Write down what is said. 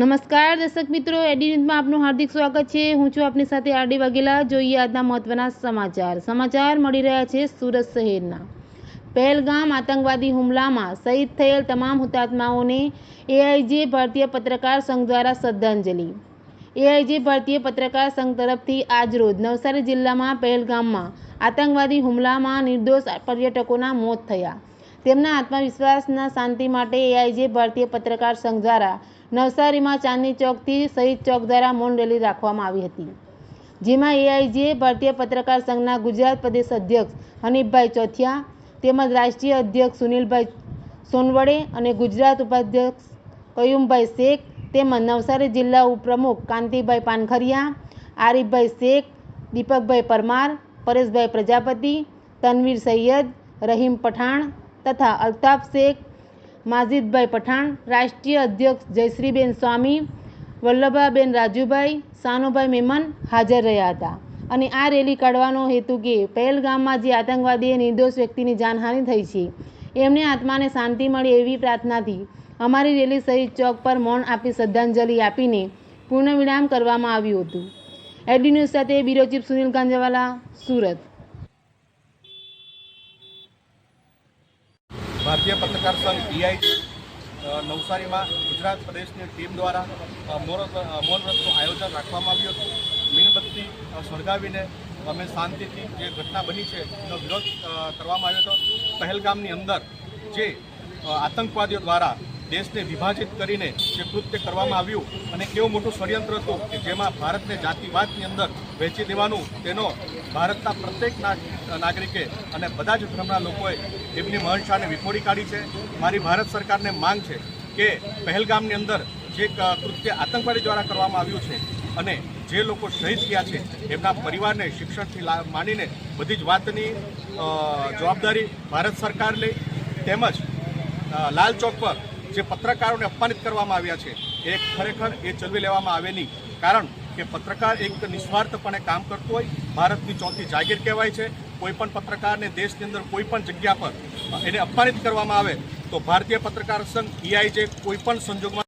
નમસ્કાર, દર્શક મિત્રો, એડી ન્યૂઝમાં આપનું હાર્દિક સ્વાગત છે. હું છું આપની સાથે આરડી વાઘેલા. જોઈએ આજના મહત્વના સમાચાર. સમાચાર મળી રહ્યા છે સુરત શહેરના. પહેલગામ આતંકવાદી હુમલામાં શહીદ થયેલ તમામ હુતાત્માઓને એઆઈજે ભારતીય પત્રકાર સંઘ દ્વારા શ્રદ્ધાંજલિ. એઆઈજે ભારતીય પત્રકાર સંઘ તરફથી આજરોજ નવસારી જિલ્લામાં પહેલગામમાં આતંકવાદી હુમલામાં નિર્દોષ પર્યટકોના મોત થયા. તેમના આત્મવિશ્વાસના શાંતિ માટે એઆઈજે ભારતીય પત્રકાર સંઘ દ્વારા નવસારીમાં ચાંદની ચોકથી શહીદ ચોક દ્વારા મૌન રેલી રાખવામાં આવી હતી. જેમાં એઆઈજે ભારતીય પત્રકાર સંઘના ગુજરાત પ્રદેશ અધ્યક્ષ હનીફભાઈ ચોથિયા તેમજ રાષ્ટ્રીય અધ્યક્ષ સુનિલભાઈ સોનવડે અને ગુજરાત ઉપાધ્યક્ષ કયુમભાઈ શેખ તેમજ નવસારી જિલ્લા ઉપપ્રમુખ કાંતિભાઈ પાનખરિયા, આરીફભાઈ શેખ, દીપકભાઈ પરમાર, પરેશભાઈ પ્રજાપતિ, તનવીર સૈયદ, રહીમ પઠાણ તથા અલ્તાફ શેખ, માજીદભાઈ પઠાણ, રાષ્ટ્રીય અધ્યક્ષ જયશ્રીબેન સ્વામી વલ્લભાબેન રાજુભાઈ, સાનુભાઈ મેમન હાજર રહ્યા હતા. અને આ રેલી કાઢવાનો હેતુ કે પહેલગામમાં જે આતંકવાદીએ નિર્દોષ વ્યક્તિની જાનહાનિ થઈ છે, એમને આત્માને શાંતિ મળે એવી પ્રાર્થનાથી અમારી રેલી શહીદ ચોક પર મૌન આપી શ્રદ્ધાંજલિ આપીને પૂર્ણ વિરામ કરવામાં આવ્યું હતું. એડી ન્યૂઝ સાથે બ્યુરો ચીફ સુનિલ કાંજાવાલા સુરત. ભારતીય પત્રકાર સંઘ પીઆઈ નવસારીમાં ગુજરાત પ્રદેશની ટીમ દ્વારા મૌનવ્રતનું આયોજન રાખવામાં આવ્યું હતું. મીણબત્તી સળગાવીને અમે શાંતિથી જે ઘટના બની છે, એનો વિરોધ કરવામાં આવ્યો હતો. પહેલગામની અંદર જે આતંકવાદીઓ દ્વારા દેશને વિભાજિત કરીને જે કૃત્ય કરવામાં આવ્યું અને કેવું મોટું ષડયંત્ર હતું કે જેમાં ભારતને જાતિવાદની અંદર વહેંચી દેવાનું, તેનો ભારતના પ્રત્યેક નાગ- નાગરિકે અને બધા જ ધર્મના લોકોએ એમની મહંશાને વિખોડી કાઢી છે. મારી ભારત સરકારને માંગ છે કે પહેલગામની અંદર જે કૃત્ય આતંકવાદી દ્વારા કરવામાં આવ્યું છે અને જે લોકો શહીદ થયા છે, એમના પરિવારને શિક્ષણથી માંડીને બધી જ વાતની જવાબદારી ભારત સરકાર લે. તેમજ લાલ ચોક પર જે પત્રકારોને અપમાનિત કરવામાં આવ્યા છે, એ ખરેખર એ ચલવી લેવામાં આવે નહીં. કારણ કે પત્રકાર એક નિસ્વાર્થપણે કામ કરતો હોય, ભારતની ચોથી જાગીર કહેવાય છે. કોઈપણ પત્રકારને દેશની અંદર કોઈપણ જગ્યા પર એને અપમાનિત કરવામાં આવે, તો ભારતીય પત્રકાર સંઘ ઈઆઈ જે કોઈપણ સંજોગમાં